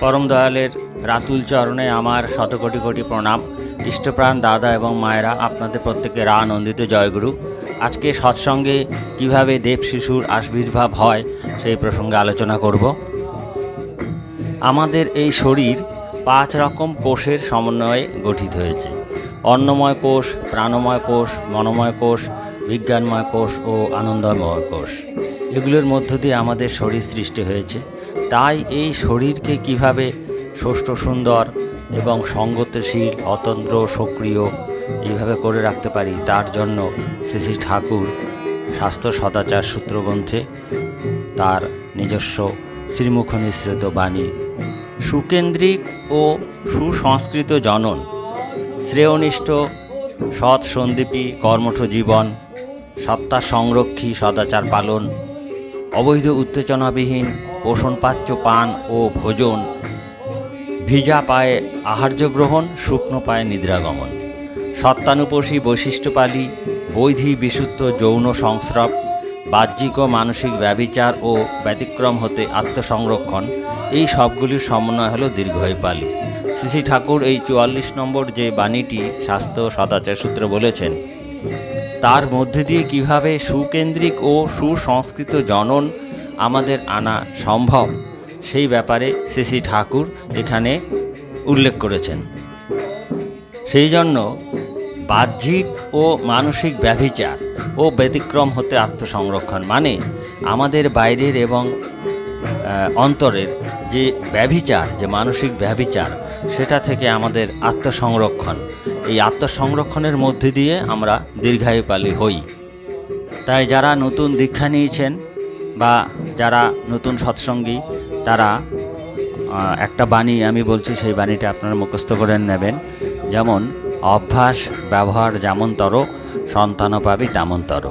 পরম দয়ালের রাতুল চরণে আমার শতকোটি কোটি কোটি প্রণাম। ইষ্টপ্রাণ দাদা এবং মায়েরা, আপনাদের প্রত্যেকের আনন্দিত জয়গুরু। আজকে সৎসঙ্গে কীভাবে দেব শিশুর আবির্ভাব হয়, সেই প্রসঙ্গে আলোচনা করব। আমাদের এই শরীর পাঁচ রকম কোষের সমন্বয়ে গঠিত হয়েছে। অন্নময় কোষ, প্রাণময় কোষ, মনোময় কোষ, বিজ্ঞানময় কোষ ও আনন্দময় কোষ। এগুলোর মধ্য দিয়ে আমাদের শরীর সৃষ্টি হয়েছে। তাই এই শরীরকে কীভাবে ষষ্ঠ সুন্দর এবং সঙ্গতশীল অতন্ত্র সক্রিয় এইভাবে করে রাখতে পারি, তার জন্য শ্রী শ্রী ঠাকুর স্বাস্থ্য সদাচার সূত্রগ্রন্থে তার নিজস্ব শ্রীমুখ নিঃসৃত বাণী, সুকেন্দ্রিক ও সুসংস্কৃত জনন, শ্রেয়নিষ্ঠ সৎ সন্দীপী কর্মঠ জীবন, সত্তা সংরক্ষী সদাচার পালন অবৈধ উত্তেজনাবিহীন পোষণপাচ্য পান ও ভোজন। ভিজা পায়ে আহার্য গ্রহণ, শুকনো পায়ে নিদ্রাগমন। সত্তানুপসী বৈশিষ্ট্যপালী, বৈধি বিশুদ্ধ যৌন সংস্রব, বাহ্যিক ও মানসিক ব্যবিচার ও ব্যতিক্রম হতে আত্মসংরক্ষণ, এই সবগুলির সমন্বয় হলো দীর্ঘইপালী শ্রী শ্রী ঠাকুর এই চুয়াল্লিশ নম্বর যে বাণীটি স্বাস্থ্য সদাচার সূত্রে বলেছেন তার মধ্যে দিয়ে কীভাবে সুকেন্দ্রিক ও সুসংস্কৃত জনন আমাদের আনা সম্ভব, সেই ব্যাপারে শ্রী ঠাকুর এখানে উল্লেখ করেছেন। সেই জন্য বাহ্যিক ও মানসিক ব্যভিচার ও ব্যতিক্রম হতে আত্মসংরক্ষণ মানে আমাদের বাইরের এবং অন্তরের যে ব্যভিচার, যে মানসিক ব্যভিচার সেটা থেকে আমাদের আত্মসংরক্ষণ। এই আত্মসংরক্ষণের মধ্যে দিয়ে আমরা দীর্ঘায়ুপালী হই। তাই যারা নতুন দীক্ষা নিয়েছেন বা যারা নতুন সৎসঙ্গী, তারা একটা বাণী আমি বলছি, সেই বাণীটা আপনারা মুখস্থ করে নেবেন। যেমন, অভ্যাস, ব্যবহার যেমনতর সন্তানও পাবি তেমনতর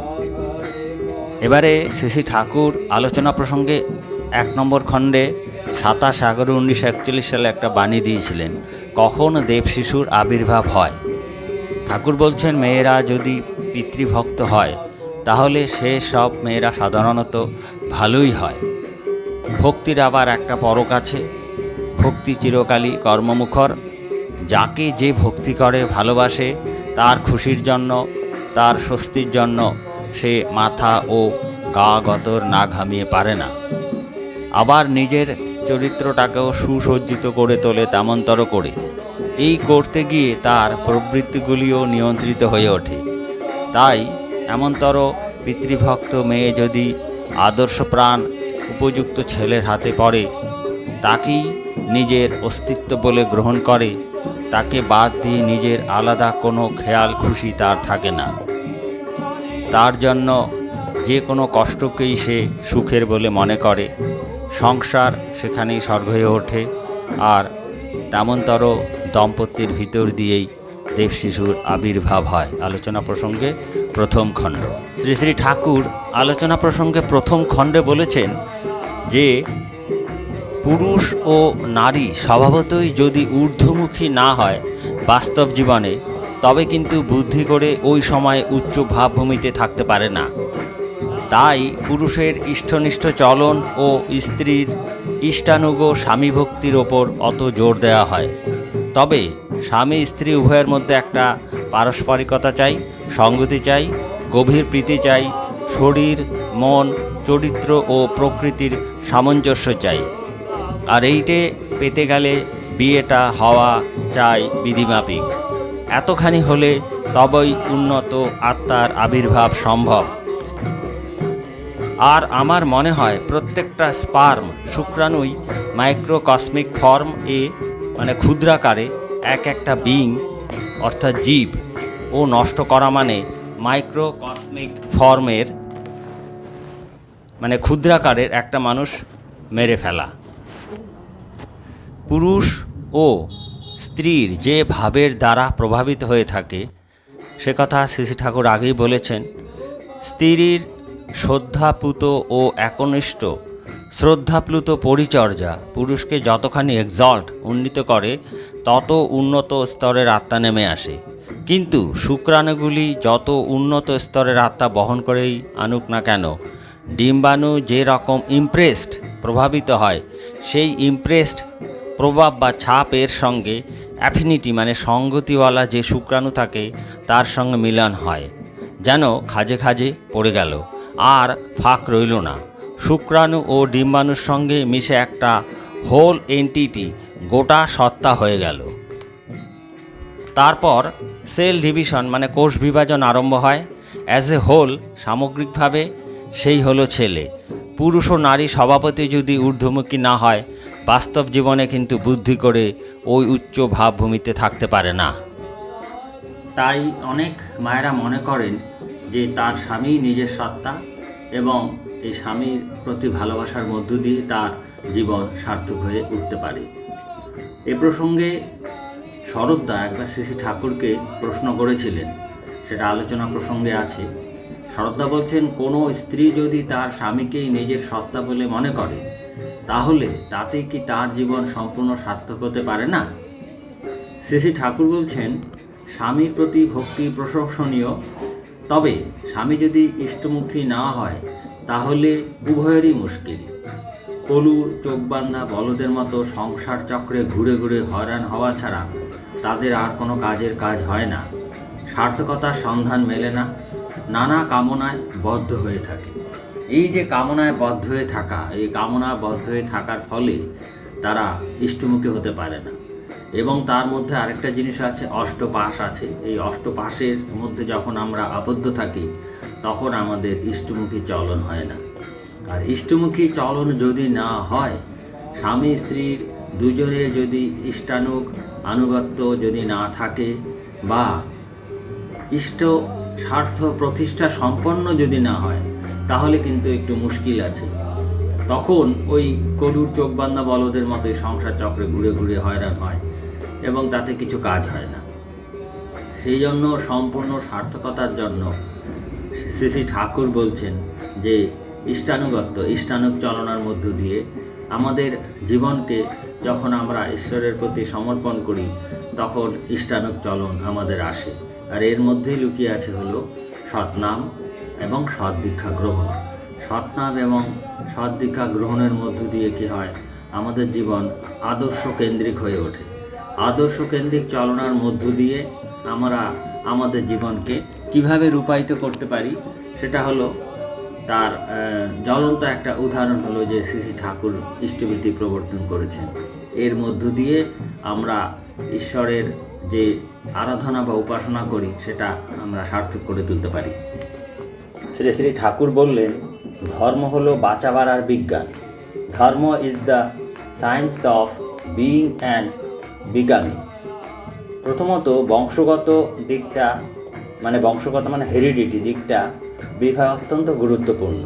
এবারে শ্রী ঠাকুর আলোচনা প্রসঙ্গে এক নম্বর খণ্ডে সাতাশ এগারো উনিশশো একচল্লিশ সালে একটা বাণী দিয়েছিলেন, কখন দেব শিশুর আবির্ভাব হয়? ঠাকুর বলছেন, মেয়েরা যদি পিতৃভক্ত হয়, তাহলে সে সব মেয়েরা সাধারণত ভালোই হয়। ভক্তির আবার একটা পরক আছে, ভক্তি চিরকালই কর্মমুখর। যাকে যে ভক্তি করে, ভালোবাসে, তার খুশির জন্য, তার স্বস্তির জন্য সে মাথা ও গা গতর না ঘামিয়ে পারে না। আবার নিজের চরিত্রটাকেও সুসজ্জিত করে তোলে তেমনতর করে। এই করতে গিয়ে তার প্রবৃত্তিগুলিও নিয়ন্ত্রিত হয়ে ওঠে। তাই এমনতর পিতৃভক্ত মেয়ে যদি আদর্শ প্রাণ উপযুক্ত ছেলের হাতে পড়ে, তাকেই নিজের অস্তিত্ব বলে গ্রহণ করে, তাকে বাদ দিয়ে নিজের আলাদা কোনো খেয়াল খুশি তার থাকে না। তার জন্য যে কোনো কষ্টকেই সে সুখের বলে মনে করে। সংসার সেখানেই স্বর্গ হয়ে ওঠে আর তেমনতর দম্পতির ভিতর দিয়েই দেব শিশুর আবির্ভাব হয়। আলোচনা প্রসঙ্গে প্রথম খণ্ড। শ্রী শ্রী ঠাকুর আলোচনা প্রসঙ্গে প্রথম খণ্ডে বলেছেন যে, পুরুষ ও নারী স্বভাবতই যদি ঊর্ধ্বমুখী না হয় বাস্তব জীবনে, তবে কিন্তু বুদ্ধি করে ওই সময় উচ্চ ভাবভূমিতে থাকতে পারে না। তাই পুরুষের ইষ্টনিষ্ঠ চলন ও স্ত্রীর ইষ্টানুগ স্বামী ভক্তির ওপর অত জোর দেওয়া হয়। তবে স্বামী স্ত্রী উভয়ের মধ্যে একটা পারস্পরিকতা চাই, সঙ্গতি চাই, গভীর প্রীতি চাই, শরীর, মন, চরিত্র ও প্রকৃতির সামঞ্জস্য চাই। আর এইটে পেতে গেলে বিয়েটা হওয়া চাই বিধিমাপিক এতখানি হলে তবেই উন্নত আত্মার আবির্ভাব সম্ভব। আর আমার মনে হয় প্রত্যেকটা স্পার্ম, শুক্রাণুই মাইক্রোকসমিক ফর্ম এ মানে ক্ষুদ্রাকারে এক একটা বিং অর্থাৎ জীব, ও নষ্ট করা মানে মাইক্রোকসমিক ফর্মের মানে ক্ষুদ্রাকারের একটা মানুষ মেরে ফেলা। পুরুষ ও স্ত্রীর যে ভাবের দ্বারা প্রভাবিত হয়ে থাকে, সে কথা শ্রী ঠাকুর আগেই বলেছেন, স্ত্রীর শ্রদ্ধাপ্লুত ও একনিষ্ঠ, শ্রদ্ধাপ্লুত পরিচর্যা, পুরুষকে যতখানি এক্সল্ট উন্নীত করে, তত উন্নত স্তরের আত্মা নেমে আসে। কিন্তু শুক্রাণুগুলি যত উন্নত স্তরের আত্মা বহন করেই আনুক না কেন, ডিম্বাণু যে রকম ইমপ্রেসড প্রভাবিত হয়, সেই ইমপ্রেসড প্রভাব বা ছাপ এর সঙ্গে অ্যাফিনিটি মানে সঙ্গতিওয়ালা যে শুক্রাণু থাকে, তার সঙ্গে মিলন হয়, যেন খাজে খাজে পড়ে গেল। আর ফাঁক রইল না। শুক্রাণু ও ডিম্বাণুর সঙ্গে মিশে একটা হোল এন্টিটি গোটা সত্তা হয়ে গেল। তারপর সেল ডিভিশন মানে কোষ বিভাজন আরম্ভ হয়। অ্যাজ এ হোল সামগ্রিকভাবে সেই হলো ছেলে। পুরুষ ও নারী সভাপতি যদি ঊর্ধ্বমুখী না হয়, বাস্তব জীবনে কিন্তু বুদ্ধি করে ওই উচ্চ ভাবভূমিতে থাকতে পারে না। তাই অনেক মায়েরা মনে করেন যে তার স্বামী নিজের সত্তা এবং এই স্বামীর প্রতি ভালোবাসার মধ্য দিয়ে তার জীবন সার্থক হয়ে উঠতে পারে। এ প্রসঙ্গে শরৎদা একবার শ্রী ঠাকুরকে প্রশ্ন করেছিলেন। সেটা আলোচনা প্রসঙ্গে আছে। শরৎদা বলছেন, কোনো স্ত্রী যদি তার স্বামীকেই নিজের সত্তা বলে মনে করে, তাহলে তাতে কি তার জীবন সম্পূর্ণ সার্থক হতে পারে না? শ্রী ঠাকুর বলছেন, স্বামীর প্রতি ভক্তি প্রশংসনীয় তবে স্বামী যদি ইষ্টমুখী না হয়, তাহলে উভয়েরই মুশকিল। কলুর চোখবান্ধা বলদের মতো সংসার চক্রে ঘুরে ঘুরে হয়রান হওয়া ছাড়া তাদের আর কোনো কাজের কাজ হয় না। সার্থকতার সন্ধান মেলে না, নানা কামনায় বদ্ধ হয়ে থাকে। এই যে কামনায় বদ্ধ হয়ে থাকা, এই কামনা বদ্ধ হয়ে থাকার ফলে তারা ইষ্টমুখী হতে পারে না। এবং তার মধ্যে আরেকটা জিনিস আছে, অষ্টপাশ আছে। এই অষ্টপাশের মধ্যে যখন আমরা আবদ্ধ থাকি, তখন আমাদের ইষ্টমুখী চলন হয় না। আর ইষ্টমুখী চলন যদি না হয়, স্বামী স্ত্রীর দুজনের যদি ইষ্টানুগ আনুগত্য যদি না থাকে বা ইষ্ট স্বার্থ প্রতিষ্ঠা সম্পন্ন যদি না হয়, তাহলে কিন্তু একটু মুশকিল আছে। তখন ওই গরুর চোখ বান্ধা বলদের মতোই সংসার চক্রে ঘুরে ঘুরে হয়রান হয় এবং তাতে কিছু কাজ হয় না। সেই জন্য সম্পূর্ণ সার্থকতার জন্য শ্রী শ্রী ঠাকুর বলছেন যে, ইষ্টানুগত্য, ইষ্টানুগ চলনার মধ্য দিয়ে আমাদের জীবনকে যখন আমরা ঈশ্বরের প্রতি সমর্পণ করি, তখন ইষ্টানুগ চলন আমাদের আসে। আর এর মধ্যেই লুকিয়ে আছে হলো সৎনাম এবং সৎ দীক্ষা গ্রহণ। সৎনাম এবং সৎ দীক্ষা গ্রহণের মধ্য দিয়ে কি হয়? আমাদের জীবন আদর্শ কেন্দ্রিক হয়ে ওঠে। আদর্শ কেন্দ্রিক চলনার মধ্য দিয়ে আমরা আমাদের জীবনকে কীভাবে রূপায়িত করতে পারি, সেটা হলো তার জ্বলন্ত একটা উদাহরণ হলো যে শ্রী ঠাকুর ইষ্টভীতি প্রবর্তন করেছেন। এর মধ্য দিয়ে আমরা ঈশ্বরের যে আরাধনা বা উপাসনা করি, সেটা আমরা সার্থক করে তুলতে পারি। শ্রী শ্রী ঠাকুর বললেন ধর্ম হলো বাঁচা বাড়ার বিজ্ঞান। Dharma is the science of being and becoming প্রথমত বংশগত দিকটা মানে বংশগত মানে হেরিডিটি দিকটা বিবাহ অত্যন্ত গুরুত্বপূর্ণ।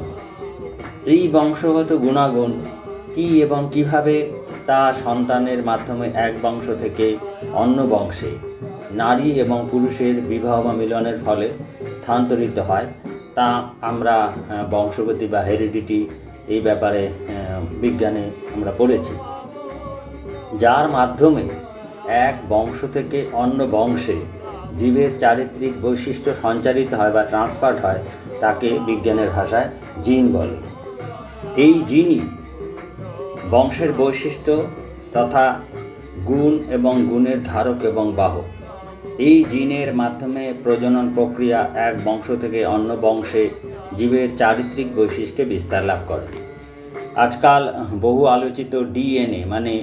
এই বংশগত গুণাগুণ কী এবং কীভাবে তা সন্তানের মাধ্যমে এক বংশ থেকে অন্য বংশে নারী এবং পুরুষের বিবাহ বা মিলনের ফলে স্থানান্তরিত হয় তা আমরা বংশগতি বা হেরিডিটি এই ব্যাপারে বিজ্ঞানে আমরা পড়েছি। যার মাধ্যমে এক বংশ থেকে অন্য বংশে জীবের চারিত্রিক বৈশিষ্ট্য সঞ্চারিত হয় বা ট্রান্সফার্ড হয়, তাকে বিজ্ঞানের ভাষায় জিন বলে। এই জিনই বংশের বৈশিষ্ট্য তথা গুণ এবং গুণের ধারক এবং বাহক। এই জিনের মাধ্যমে প্রজনন প্রক্রিয়া এক বংশ থেকে অন্য বংশে জীবের চারিত্রিক বৈশিষ্ট্যে বিস্তার লাভ করে। আজকাল বহু আলোচিত ডিএনএ মানে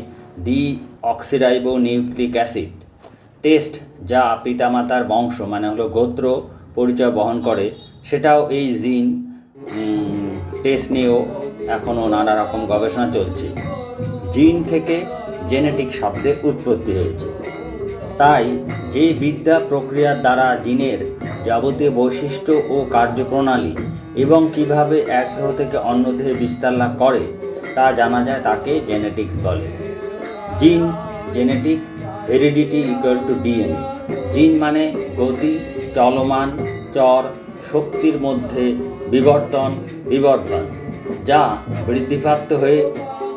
deoxyribonucleic acid test যা পিতামাতার বংশ মানে হলো গোত্র পরিচয় বহন করে, সেটাও এই জিন টেস্ট নিয়েও এখনও নানা রকম গবেষণা চলছে। জিন থেকে জেনেটিক শব্দের উৎপত্তি হয়েছে। তাই যে বিদ্যা প্রক্রিয়ার দ্বারা জিনের যাবতীয় বৈশিষ্ট্য ও কার্যপ্রণালী এবং কীভাবে এক দেহ থেকে অন্য দেহে বিস্তার লাভ করে তা জানা যায় তাকে জেনেটিক্স বলে। Gene genetic heredity equal to DNA gene মানে গতি, চলমান, চর, শক্তির মধ্যে বিবর্তন, বিবর্ধন, যা বৃদ্ধিপ্রাপ্ত হয়ে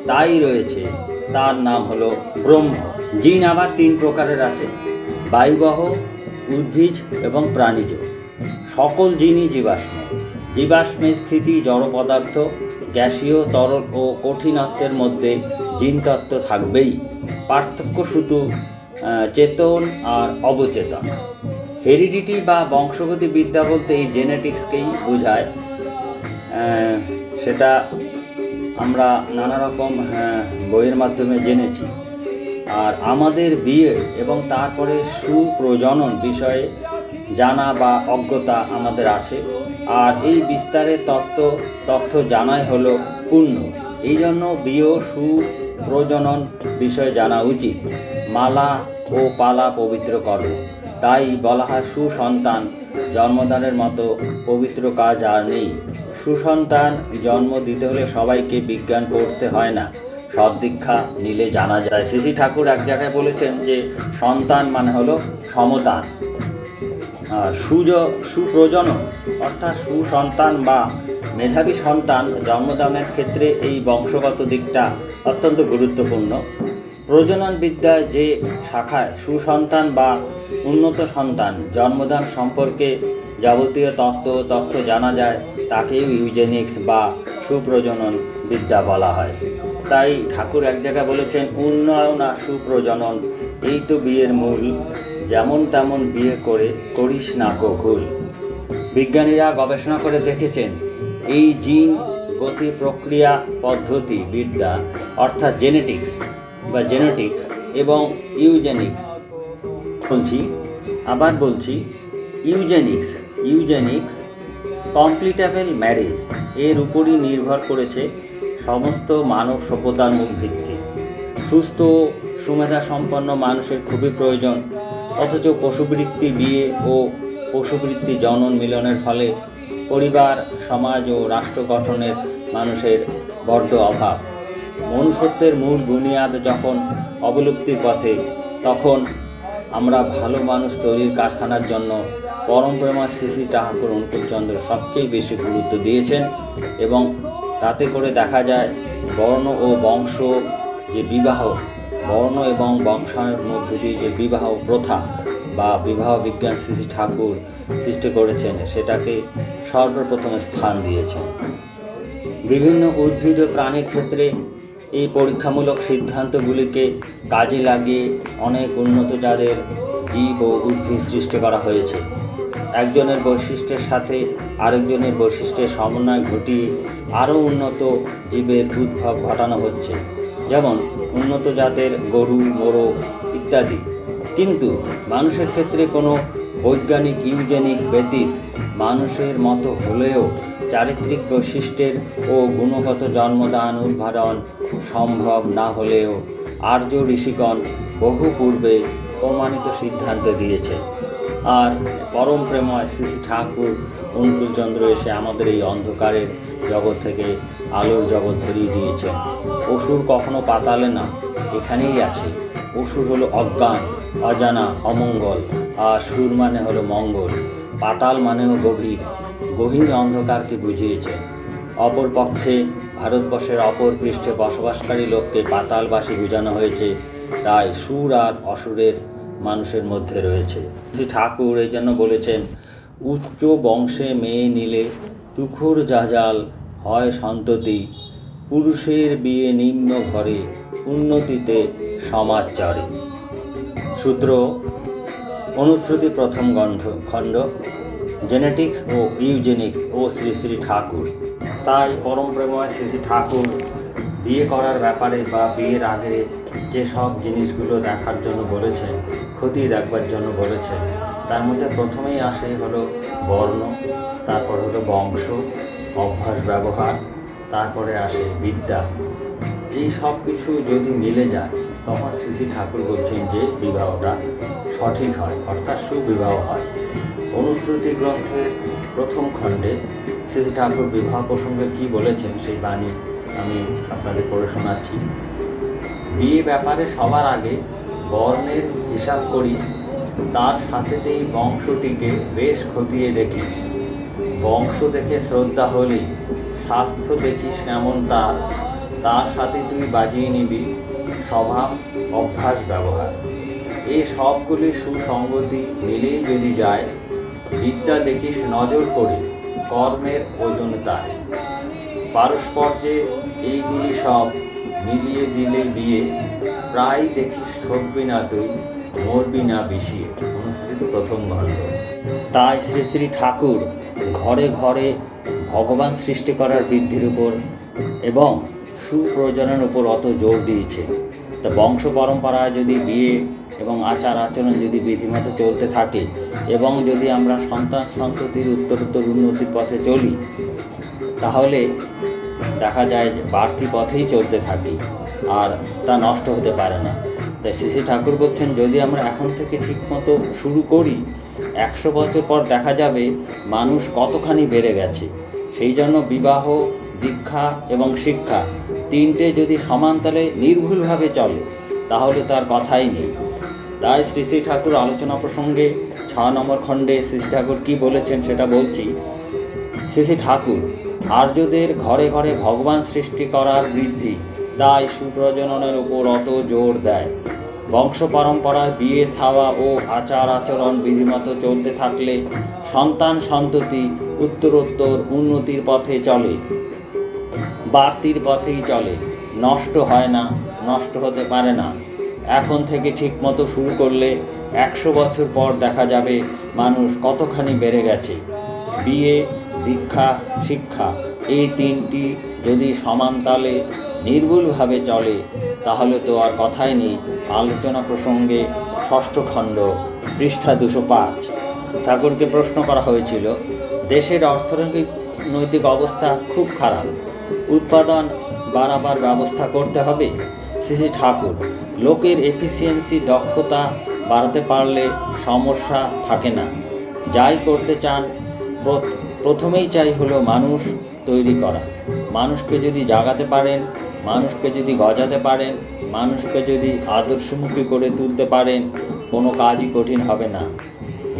তাই রয়েছে। তার নাম হলো ব্রহ্ম। জিন আবার তিন প্রকারের আছে, বায়ুবহ, উদ্ভিজ এবং প্রাণীজ। সকল জিনই জীবাশ্ম। জীবাশ্মে স্থিতি, জড় পদার্থ, গ্যাসীয় তরল ও কঠিনত্বের মধ্যে জিনতত্ত্ব থাকবেই। পার্থক্য শুধু চেতন আর অবচেতন। হেরিডিটি বা বংশগতি বিদ্যা বলতে এই জেনেটিক্সকেই বোঝায়। সেটা আমরা নানা রকম বইয়ের মাধ্যমে জেনেছি। আর আমাদের বিয়ে এবং তারপরে সুপ্রজনন বিষয়ে জানা বা অজ্ঞতা আমাদের আছে। আর এই বিস্তারের তত্ত্ব, তথ্য জানাই হলো পূর্ণ। এই জন্য বিয়ে সুপ্রজনন বিষয়ে জানা উচিত। মালা ও পালা পবিত্র কর্ম। তাই বলা হয় সুসন্তান জন্মদানের মতো পবিত্র কাজ আর নেই। সুসন্তান জন্ম দিতে হলে সবাইকে বিজ্ঞান পড়তে হয় না। সদ্দীক্ষা নিলে জানা যায়। শ্রী ঠাকুর এক জায়গায় বলেছেন যে সন্তান মানে হলো সমতান। সুজ, সুপ্রজনন, অর্থাৎ সুসন্তান বা মেধাবী সন্তান জন্মদানের ক্ষেত্রে এই বংশগত দিকটা অত্যন্ত গুরুত্বপূর্ণ। প্রজনন বিদ্যায় যে শাখায় সুসন্তান বা উন্নত সন্তান জন্মদান সম্পর্কে যাবতীয় তত্ত্ব, তথ্য জানা যায় তাকেও ইউজেনিক্স বা সুপ্রজনন বিদ্যা বলা হয়। তাই ঠাকুর এক জায়গায় বলেছেন, উন্নয়ন আর সুপ্রজনন, এই তো বিয়ের মূল। যেমন তেমন বিয়ে করে করিস না ভুল বিজ্ঞানীরা গবেষণা করে দেখেছেন, এই জিন গতি প্রক্রিয়া পদ্ধতি বিদ্যা, অর্থাৎ জেনেটিক্স বা জেনেটিক্স এবং ইউজেনিক্স বলছি, আবার বলছি ইউজেনিক্স ইউজেনিক্স কমপ্লিটেবল ম্যারেজ এর উপরই নির্ভর করেছে সমস্ত মানব সভ্যতার মূল ভিত্তি। সুস্থ সুমেধা সম্পন্ন মানুষের খুবই প্রয়োজন। অথচ পশুবৃত্তি বিয়ে ও পশুবৃত্তি জনন মিলনের ফলে পরিবার, সমাজ ও রাষ্ট্র গঠনের মানুষের বড্ড অভাব। মনুষ্যত্বের মূল বুনিয়াদ যখন অবলুপ্তির পথে, তখন আমরা ভালো মানুষ তৈরির কারখানার জন্য পরমপ্রেমা শ্রী শ্রী ঠাকুর অনুকূলচন্দ্র সবচেয়ে বেশি গুরুত্ব দিয়েছেন এবং তাতে করে দেখা যায় বর্ণ ও বংশ যে বিবাহ, বর্ণ এবং বংশের মধ্য দিয়ে যে বিবাহ প্রথা বা বিবাহ বিজ্ঞান শ্রী ঠাকুর সৃষ্টি করেছেন, সেটাকে সর্বপ্রথম স্থান দিয়েছেন। বিভিন্ন উদ্ভিদ ও প্রাণীর ক্ষেত্রে এই পরীক্ষামূলক সিদ্ধান্তগুলিকে কাজে লাগিয়ে অনেক উন্নত জাতের জীব ও উদ্ভিদ সৃষ্টি করা হয়েছে। একজনের বৈশিষ্ট্যের সাথে আরেকজনের বৈশিষ্ট্যের সমন্বয় ঘটিয়ে আরও উন্নত জীবের উদ্ভব ঘটানো হচ্ছে। যেমন, উন্নত জাতের গরু, মোরগ ইত্যাদি। কিন্তু মানুষের ক্ষেত্রে কোনো বৈজ্ঞানিক ইউজেনিক ব্যতীত মানুষের মতো হলেও চারিত্রিক বৈশিষ্ট্যের ও গুণগত জন্মদান উদ্ভারণ সম্ভব না হলেও আর্য ঋষিগণ বহু পূর্বে প্রমাণিত সিদ্ধান্ত দিয়েছে। আর পরম প্রেময় শ্রী শ্রী ঠাকুর অনুকূলচন্দ্র এসে আমাদের এই অন্ধকারের জগৎ থেকে আলোর জগৎ ধরিয়ে দিয়েছেন। অসুর কখনো পাতালে না, এখানেই আছে। অসুর হলো অজ্ঞান, অজানা, অমঙ্গল, আর সুর মানে হলো মঙ্গল, পাতাল মানেও গভীর গভীর অন্ধকারকে বুঝিয়েছে। অপর পক্ষে ভারতবর্ষের অপর পৃষ্ঠে বসবাসকারী লোককে পাতালবাসী বোঝানো হয়েছে, তাই সুর আর অসুরের মানুষের মধ্যে রয়েছে। শ্রী ঠাকুর এই জন্য বলেছেন, উচ্চ বংশে মেয়ে নিলে তুখুর জাজাল হয় সন্ততি। পুরুষের বিয়ে নিম্ন ঘরে, উন্নতিতে সমাজ চড়ে সূত্র অনুশ্রুতি প্রথম গন্ধ, খণ্ড, জেনেটিক্স ও ইউজেনিক্স ও শ্রী শ্রী ঠাকুর। তাই পরম প্রেময় শ্রী শ্রী ঠাকুর বিয়ে করার ব্যাপারে বা বিয়ের আগে যে সব জিনিসগুলো দেখার জন্য বলেছেন ক্ষতি দেখবার জন্য বলেছেন তার মধ্যে প্রথমেই আসে হলো বর্ণ, তারপর হলো বংশ, অভ্যাস, ব্যবহার, তারপরে আসে বিদ্যা। এই সব কিছু যদি মিলে যায়, তখন শ্রী ঠাকুর বলছেন যে বিবাহটা সঠিক হয়, অর্থাৎ সুবিবাহ হয়। অনুশ্রুতি গ্রন্থের প্রথম খণ্ডে শ্রী ঠাকুর বিবাহ প্রসঙ্গে কি বলেছেন সেই বাণী আমি আপনাদের পড়ে শোনাচ্ছি। বিয়ে ব্যাপারে সবার আগে বর্ণের হিসাব করিস, তার সাথেতেই বংশটিকে বেশ খতিয়ে দেখিস। বংশ দেখে শ্রদ্ধা হলি, স্বাস্থ্য দেখিস কেমন তার তার সাথে তুই বাজিয়ে নিবি স্বভাব, অভ্যাস, ব্যবহার। এই সবগুলি সুসঙ্গতি মিলেই যদি যায়, বিদ্যা দেখিস নজর করে, কর্মের ওজন তার। পারস্পর্যে এইগুলি সব মিলিয়ে দিলে বিয়ে, প্রায় দেখিস ঠকবি না তুই, মরবি না বিষিয়ে অনুসৃত প্রথম খণ্ড তাই শ্রী শ্রী ঠাকুর ঘরে ঘরে ভগবান সৃষ্টি করার বৃদ্ধির উপর এবং সুপ্রজনের উপর অত জোর দিয়েছে। তা বংশ পরম্পরায় যদি বিয়ে এবং আচার আচরণ যদি বিধিমতো চলতে থাকে এবং যদি আমরা সন্তান সন্ততির উত্তরোত্তর উন্নতির পথে চলি, তাহলে দেখা যায় যে বাড়তি পথেই চলতে থাকি, আর তা নষ্ট হতে পারে না। তাই শ্রী শ্রী ঠাকুর বলছেন, যদি আমরা এখন থেকে ঠিকমতো শুরু করি, একশো বছর পর দেখা যাবে মানুষ কতখানি বেড়ে গেছে। সেই জন্য বিবাহ, দীক্ষা এবং শিক্ষা তিনটে যদি সমান্তালে নির্ভুলভাবে চলে, তাহলে তার কথাই নেই। তাই শ্রী শ্রী ঠাকুর আলোচনা প্রসঙ্গে ছ নম্বর খণ্ডে শ্রী শ্রী ঠাকুর কী বলেছেন সেটা বলছি। শ্রী শ্রী ঠাকুর আর্যদের ঘরে ঘরে ভগবান সৃষ্টি করার বৃদ্ধি তাই সুপ্রজননের উপর অত জোর দেয়। বংশ পরম্পরায় বিয়ে, থাওয়া ও আচার আচরণ বিধিমতো চলতে থাকলে সন্তান সন্ততি উত্তরোত্তর উন্নতির পথে চলে, বাড়তির পথেই চলে। নষ্ট হয় না, নষ্ট হতে পারে না। এখন থেকে ঠিকমতো শুরু করলে একশো বছর পর দেখা যাবে মানুষ কতখানি বেড়ে গেছে। বিয়ে দীক্ষা, শিক্ষা এই তিনটি যদি সমানতালে নির্ভুলভাবে চলে, তাহলে তো আর কথাই নেই আলোচনা প্রসঙ্গে ষষ্ঠ খণ্ড, পৃষ্ঠা দুশো পাঁচ। ঠাকুরকে প্রশ্ন করা হয়েছিল, দেশের অর্থনৈতিক, নৈতিক অবস্থা খুব খারাপ, উৎপাদন বাড়াবার ব্যবস্থা করতে হবে? শ্রী ঠাকুর, লোকের এফিসিয়েন্সি দক্ষতা বাড়াতে পারলে সমস্যা থাকে না। যাই করতে চান প্রথমেই চাই হলো মানুষ তৈরি করা। মানুষকে যদি জাগাতে পারেন, মানুষকে যদি গজাতে পারেন, মানুষকে যদি আদর্শমুখী করে তুলতে পারেন, কোনো কাজই কঠিন হবে না।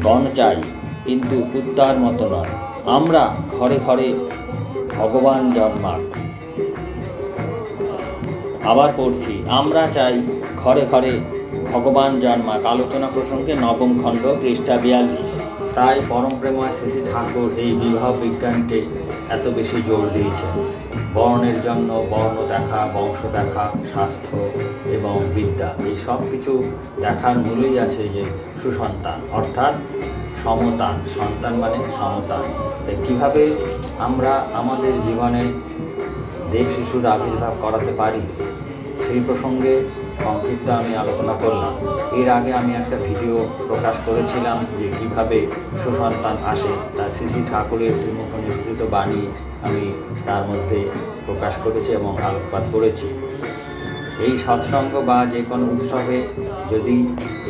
গণ চাই, কিন্তু কুত্তার মতো নয়। আমরা ঘরে ঘরে ভগবান জন্মাক। আবার পড়ছি, আমরা চাই ঘরে ঘরে ভগবান জন্মাক। আলোচনা প্রসঙ্গে নবম খণ্ড পৃষ্ঠা বিয়াল্লিশ। তাই পরম প্রেময় শ্রী শ্রী ঠাকুর এই বিবাহ বিজ্ঞানকে এত বেশি জোর দিয়েছেন। বর্ণের জন্য বর্ণ দেখা, বংশ দেখা, স্বাস্থ্য এবং বিদ্যা, এই সব কিছু দেখার মূলেই আছে যে সুসন্তান। অর্থাৎ সমতান। সন্তান মানে সমতান। তাই কীভাবে আমরা আমাদের জীবনে দেব শিশুর আবির্ভাব করাতে পারি? সেই প্রসঙ্গে সংক্ষিপ্ত আমি আলোচনা করলাম। এর আগে আমি একটা ভিডিও প্রকাশ করেছিলাম যে কীভাবে সুসন্তান আসে। তা শ্রী ঠাকুরের শ্রীমুখ মিশ্রিত বাণী আমি তার মধ্যে প্রকাশ করেছি এবং আলোকপাত করেছি। এই সৎসঙ্গ বা যে কোনো উৎসবে যদি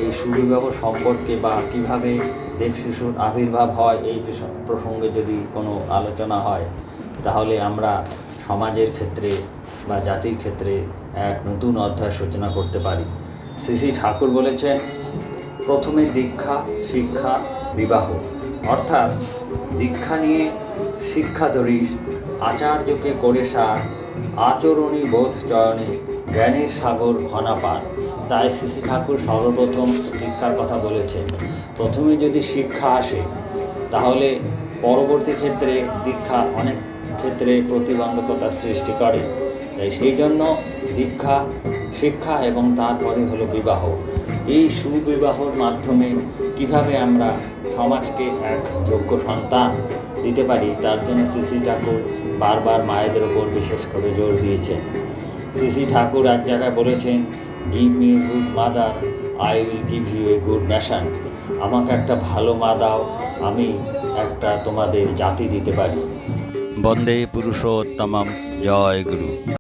এই সুবিবাহ সম্পর্কে বা কীভাবে দেব শিশুর আবির্ভাব হয় এই প্রসঙ্গে যদি কোনো আলোচনা হয়, তাহলে আমরা সমাজের ক্ষেত্রে বা জাতির ক্ষেত্রে এক নতুন অধ্যায় সূচনা করতে পারি। শ্রী শ্রী ঠাকুর বলেছেন, প্রথমে দীক্ষা, শিক্ষা, বিবাহ। অর্থাৎ দীক্ষা নিয়ে শিক্ষা ধরিস, আচার্যকে করে সার আচরণী বোধ চয়নে, জ্ঞানের সাগর ঘনা পান তাই শ্রী ঠাকুর সর্বপ্রথম শিক্ষার কথা বলেছেন। প্রথমে যদি শিক্ষা আসে, তাহলে পরবর্তী ক্ষেত্রে দীক্ষা অনেক ক্ষেত্রে প্রতিবন্ধকতা সৃষ্টি করে। তাই সেই জন্য দীক্ষা, শিক্ষা এবং তারপরে হলো বিবাহ। এই সুবিবাহর মাধ্যমে কীভাবে আমরা সমাজকে এক যোগ্য সন্তান দিতে পারি, তার জন্য শ্রী ঠাকুর বারবার মায়েদের ওপর বিশেষ করে জোর দিয়েছেন। শ্রী ঠাকুর এক জায়গায় বলেছেন give me good mother I will give you a good nation আমাকে একটা ভালো মা দাও, আমি একটা তোমাদের জাতি দিতে পারি। বন্দে পুরুষোত্তমম। জয় গুরু।